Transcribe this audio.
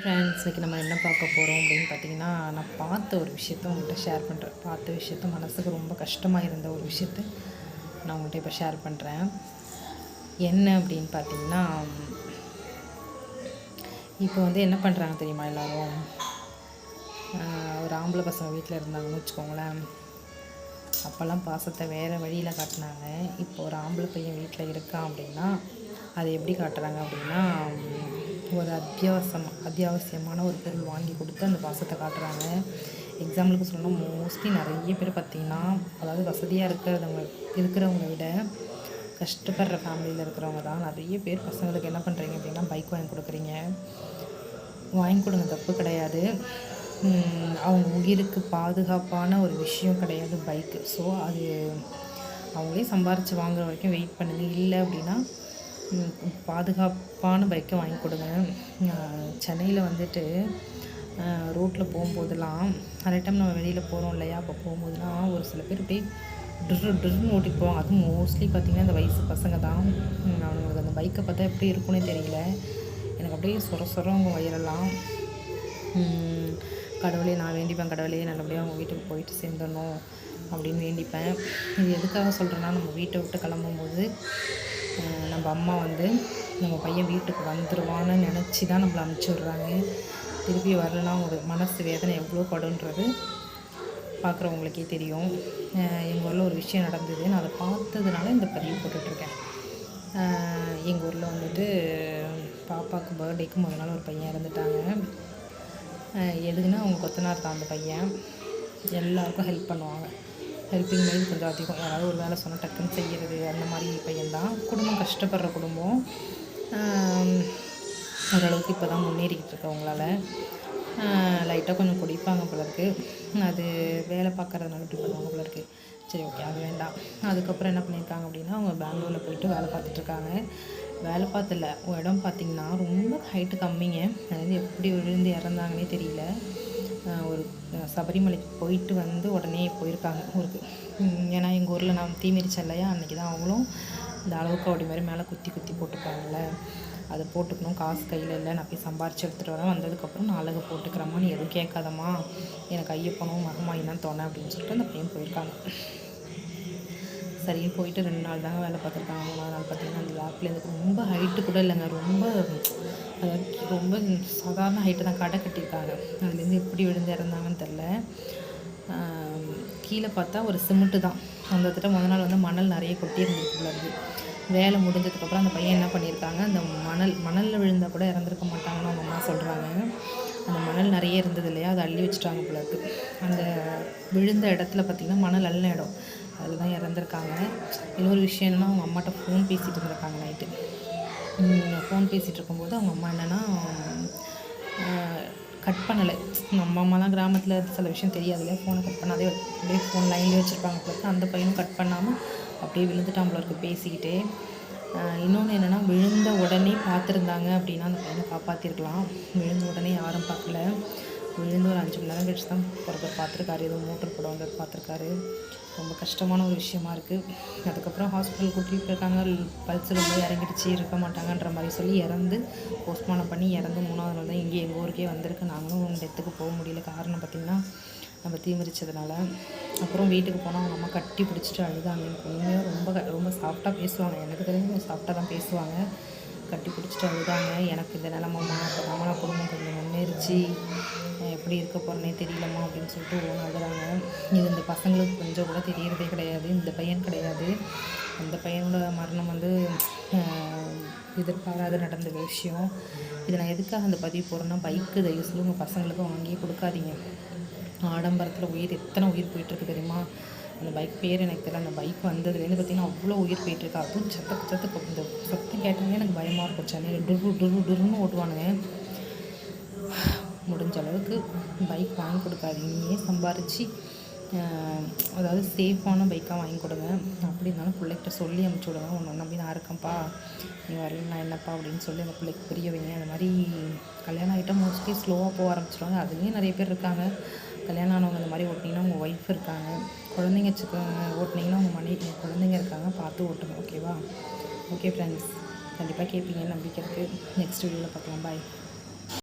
Friends இன்றைக்கி நம்ம என்ன பார்க்க போகிறோம் அப்படின்னு பார்த்தீங்கன்னா நான் பார்த்த ஒரு விஷயத்த உங்கள்கிட்ட ஷேர் பண்ணுறேன் பார்த்த விஷயத்த மனசுக்கு ரொம்ப கஷ்டமாக இருந்த ஒரு விஷயத்த நான் உங்கள்கிட்ட இப்போ ஷேர் பண்ணுறேன் என்ன அப்படின்னு பார்த்தீங்கன்னா இப்போ வந்து என்ன பண்ணுறாங்க தெரியுமா எல்லோரும்? ஒரு ஆம்பளை பசங்க வீட்டில் இருந்தாங்கன்னு வச்சுக்கோங்களேன். அப்போல்லாம் பாசத்தை வேறு வழியில் காட்டினாங்க. இப்போ ஒரு ஆம்பளை பையன் வீட்டில் இருக்கான் அப்படின்னா அதை எப்படி காட்டுறாங்க அப்படின்னா ஒரு அத்தியாவசம் அத்தியாவசியமான ஒரு பொருள் வாங்கி கொடுத்து அந்த பாசத்தை காட்டுறாங்க. எக்ஸாம்பிளுக்கு சொல்லணும் மோஸ்ட்லி நிறைய பேர் பார்த்திங்கன்னா அதாவது வசதியாக இருக்கிறவங்க இருக்கிறவங்க விட கஷ்டப்படுற ஃபேமிலியில் இருக்கிறவங்க தான். நிறைய பேர் பசங்களுக்கு என்ன பண்ணுறீங்க அப்படின்னா பைக் வாங்கி கொடுக்குறீங்க. வாங்கி கொடுங்க தப்பு கிடையாது. அவங்க உயிருக்கு பாதுகாப்பான ஒரு விஷயம் கிடையாது பைக்கு ஸோ அது அவங்களே சம்பாரித்து வாங்குற வரைக்கும் வெயிட் பண்ணுங்கள் இல்லை அப்படின்னா பாதுகாப்பான பைக்கை வாங்கி கொடுங்க. சென்னையில் வந்துட்டு ரோட்டில் போகும்போதெல்லாம் நிறைய டைம் நம்ம வெளியில் போகிறோம் இல்லையா? அப்போ போகும்போதுலாம் ஒரு சில பேர் அப்படியே ட்ரு ட்ருன்னு ஓட்டிட்டு போவாங்க அதுவும் மோஸ்ட்லி பார்த்திங்கன்னா இந்த வயசு பசங்க தான். அவங்களுக்கு அந்த பைக்கை பார்த்தா எப்படி இருக்குன்னே தெரியல. எனக்கு அப்படியே சொர சொரம் அவங்க வயிறெல்லாம் கடவுளே நான் வேண்டிப்பேன் கடவுளே நல்லபடியாக அவங்க வீட்டுக்கு போயிட்டு சேர்ந்துடணும் அப்படின்னு வேண்டிப்பேன். இது எதுக்காக சொல்கிறேன்னா நம்ம வீட்டை விட்டு கிளம்பும்போது நம்ம அம்மா வந்து நம்ம பையன் வீட்டுக்கு வந்துடுவான்னு நினச்சி தான் நம்மளை அனுப்பிச்சி விட்றாங்க. திருப்பி வரலன்னா ஒரு மனசு வேதனை எவ்வளோ படுன்றது பார்க்குறவங்களுக்கே தெரியும். எங்கள் ஊரில் ஒரு விஷயம் நடந்தது. நான் அதை பார்த்ததுனால இந்த பதிவு போட்டுட்ருக்கேன். எங்கள் ஊரில் வந்துட்டு பாப்பாவுக்கு பர்த்டேக்கு முதல் நாள் ஒரு பையன் இறந்துட்டாங்க. எதுக்குன்னா அவங்க கொத்தனார் தான் அந்த பையன். எல்லாருக்கும் ஹெல்ப் பண்ணுவாங்க. ஹெல்ப்பிங் மைண்ட் கொஞ்சம் அதிகம். யாராவது ஒரு வேலை சொன்னால் டக்குன்னு செய்கிறது அந்த மாதிரி பையன்தான். குடும்பம் கஷ்டப்படுற குடும்பம். ஓரளவுக்கு இப்போ தான் முன்னேறிக்கிட்டு இருக்கவங்களால லைட்டாக கொஞ்சம் குடிப்பாங்க போல இருக்குது அது வேலை பார்க்குறதுனால இப்படி பண்ணுவாங்க போல இருக்குது சரி ஓகே அது வேண்டாம். அதுக்கப்புறம் என்ன பண்ணியிருக்காங்க அப்படின்னா அவங்க பெங்களூரில் போயிட்டு வேலை பார்த்துட்ருக்காங்க வேலை பார்த்துல. இடம் பார்த்திங்கன்னா ரொம்ப ஹைட்டு கம்மிங்க. அதாவது எப்படி விழுந்து இறந்தாங்கன்னே தெரியல. ஒரு சபரிமலைக்கு போயிட்டு வந்து உடனே போயிருக்காங்க ஊருக்கு. ஏன்னா எங்கள் ஊரில் நான் தீ மிதிச்சேன் இல்லையா? அன்றைக்கி தான் அவங்களும் இந்த அளவுக்கு அப்படி மாதிரி மேலே குத்தி குத்தி போட்டுப்பாங்கல்ல. அதை போட்டுக்கணும். காசு கையில் இல்லை. நான் போய் சம்பாரித்து எடுத்துகிட்டு வரேன். வந்ததுக்கப்புறம் நான் அழகு போட்டுக்கிறேம்மா. நீ எதுவும் கேட்காதம்மா. எனக்கு ஐயப்பனும் மகமாயி தான் தோணை அப்படின்னு சொல்லிட்டு அந்த பையன் போயிருக்காங்க. சரின்னு போயிட்டு ரெண்டு நாள் தாங்க வேலை பார்த்துருக்காங்க. மூணாவது நாள் பார்த்தீங்கன்னா அந்த லேப்லேருந்து ரொம்ப ஹைட்டு கூட இல்லைங்க. ரொம்ப அதாவது ரொம்ப சாதாரண ஹைட்டு தான் கடை கட்டியிருக்காங்க. அதுலேருந்து எப்படி விழுந்து இறந்தாங்கன்னு தெரில கீழே பார்த்தா ஒரு சிமெண்ட்டு தான். அந்த இடத்துல முதல் நாள் வந்து மணல் நிறைய கொட்டி வேலை முடிஞ்சதுக்கப்புறம் அந்த பையன் என்ன பண்ணியிருக்காங்க அந்த மணல் மணலில் விழுந்தால் கூட இறந்துருக்க மாட்டாங்கன்னு அவங்க அம்மா சொல்கிறாங்க அந்த மணல் நிறைய இருந்தது இல்லையா? அதை அள்ளி வச்சுட்டாங்க போல அந்த விழுந்த இடத்துல பார்த்திங்கன்னா மணல் அல்ல இடம். அதில் தான் இறந்துருக்காங்க இன்னொரு விஷயம் என்னென்னா அவங்க அம்மாட்ட ஃபோன் பேசிகிட்டு இருந்திருக்காங்க நைட்டு ஃபோன் பேசிகிட்டு இருக்கும்போது அவங்க அம்மா என்னென்னா கட் பண்ணலை. நம்ம அம்மாலாம் கிராமத்தில் சில விஷயம் தெரியாது இல்லையா ஃபோனை கட் பண்ணாதே அப்படியே ஃபோன் லைன்லேயே வச்சுருப்பாங்க போல அந்த பையனும் கட் பண்ணாமல் அப்படியே விழுந்துட்டான் போல இருக்குது பேசிக்கிட்டே. இன்னொன்று என்னென்னா விழுந்த உடனே பார்த்துருந்தாங்க அப்படின்னா அந்த பையனை காப்பாற்றிருக்கலாம் விழுந்த உடனே யாரும் பார்க்கல. விழுந்து ஒரு அஞ்சு மணி நேரம் கழிச்சு தான் ஒருத்தர் பார்த்துருக்காரு. ஏதோ மோட்டர் போட பார்த்துருக்காரு. ரொம்ப கஷ்டமான ஒரு விஷயமா இருக்குது அதுக்கப்புறம் ஹாஸ்பிட்டல் கூட்டிகிட்டு போயிருக்காங்க. பல்ஸ் ரொம்ப இறங்கிடுச்சு இருக்க மாட்டாங்கன்ற மாதிரி சொல்லி இறந்து போஸ்ட்மார்ட்டம் பண்ணி இறந்து மூணாவது நாள் தான் இங்கே எங்கள் ஊருக்கே வந்திருக்கு. நாங்களும் டெத்துக்கு போக முடியல. காரணம் பார்த்திங்கன்னா நம்ம தீமிரிச்சதுனால அப்புறம் வீட்டுக்கு போனால் அவங்க அம்மா கட்டி பிடிச்சிட்டு அழுதாங்க. எனக்கு உண்மையாக ரொம்ப ரொம்ப சாஃப்டாக பேசுவாங்க. எனக்கு தெரிஞ்சு சாஃப்டாக தான் பேசுவாங்க. கட்டி பிடிச்சிட்டு அழுதாங்க. எனக்கு இந்த நிலமம்மா அப்போ மாமனா குடும்பம் கொஞ்சம் முன்னேறிச்சு. எப்படி இருக்க போகிறேனே தெரியலம்மா அப்படின்னு சொல்லிட்டு ஓன் அழுகிறாங்க இது இந்த பசங்களுக்கு கொஞ்சம் கூட தெரியறதே கிடையாது. இந்த பையன் கிடையாது. அந்த பையனோட மரணம் வந்து எதிர்பாராத நடந்த விஷயம். இதை நான் எதுக்காக அந்த பதிவு போடுறேன்னா பைக்கு தயவு சொல்லி உங்கள் பசங்களுக்கு வாங்கி கொடுக்காதீங்க. ஆடம்பரத்தில் உயிர் எத்தனை உயிர் போயிட்டுருக்கு தெரியுமா? அந்த பைக் பேர் எனக்கு தெரியல. அந்த பைக் வந்ததுலேருந்து பார்த்திங்கன்னா அவ்வளோ உயிர் போயிட்டுருக்கு. அதுவும் சத்தக்கு சத்தக்கு இந்த சத்தம் கேட்டாலே எனக்கு பயமாக இருக்கும். சென்னையில் டுரு டுரு டுருன்னு ஓட்டுவானுங்க. முடிஞ்ச அளவுக்கு பைக் வாங்கி கொடுக்காதீங்க. சம்பாரித்து அதாவது சேஃபான பைக்காக வாங்கி கொடுங்க. அப்படி இருந்தாலும் பிள்ளைகிட்ட சொல்லி அமுச்சு விடுங்க. ஒன்று நம்பி நான் இருக்கேன்ப்பா. நீ வரல நான் என்னப்பா அப்படின்னு சொல்லி அந்த பிள்ளைக்கு புரிய வைங்க. அந்த மாதிரி கல்யாணம் ஆகிட்டா மோஸ்ட்லி ஸ்லோவாக போக ஆரம்பிச்சிருவாங்க. அதுலேயும் நிறைய பேர் இருக்காங்க. கல்யாணம் ஆனவங்க இந்த மாதிரி ஓட்டினீங்கன்னா உங்கள் ஒய்ஃப் இருக்காங்க. குழந்தைங்க வச்சுக்க ஓட்டினீங்கன்னா உங்கள் மனைவி குழந்தைங்க இருக்காங்க. பார்த்து ஓட்டுங்க ஓகேவா ஓகே ஃப்ரெண்ட்ஸ் கண்டிப்பாக கேட்பீங்கன்னு நம்பிக்கை இருக்குது நெக்ஸ்ட் வீடியோவில் பார்க்கலாம். பாய்